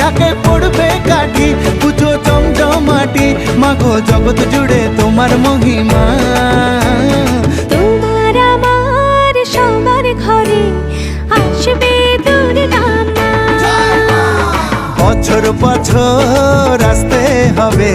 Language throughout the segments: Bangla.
ঢাকে পড়বে কাঠি পুজো জমজমাটি মাগো জগৎ জুড়ে তোমার মহিমা। তোমার আমার সবার ঘরে আসবে বছর বছর আসতে হবে।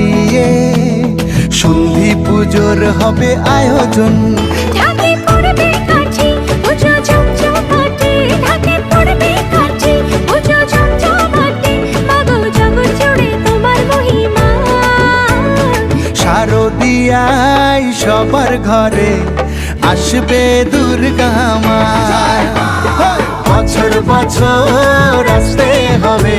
দিয়ে সন্ধি পুজোর হবে আয়োজন। শারদিয়াই সবার ঘরে আসবে দুর্গা মা। বছর বছর আসতে হবে।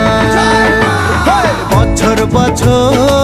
车。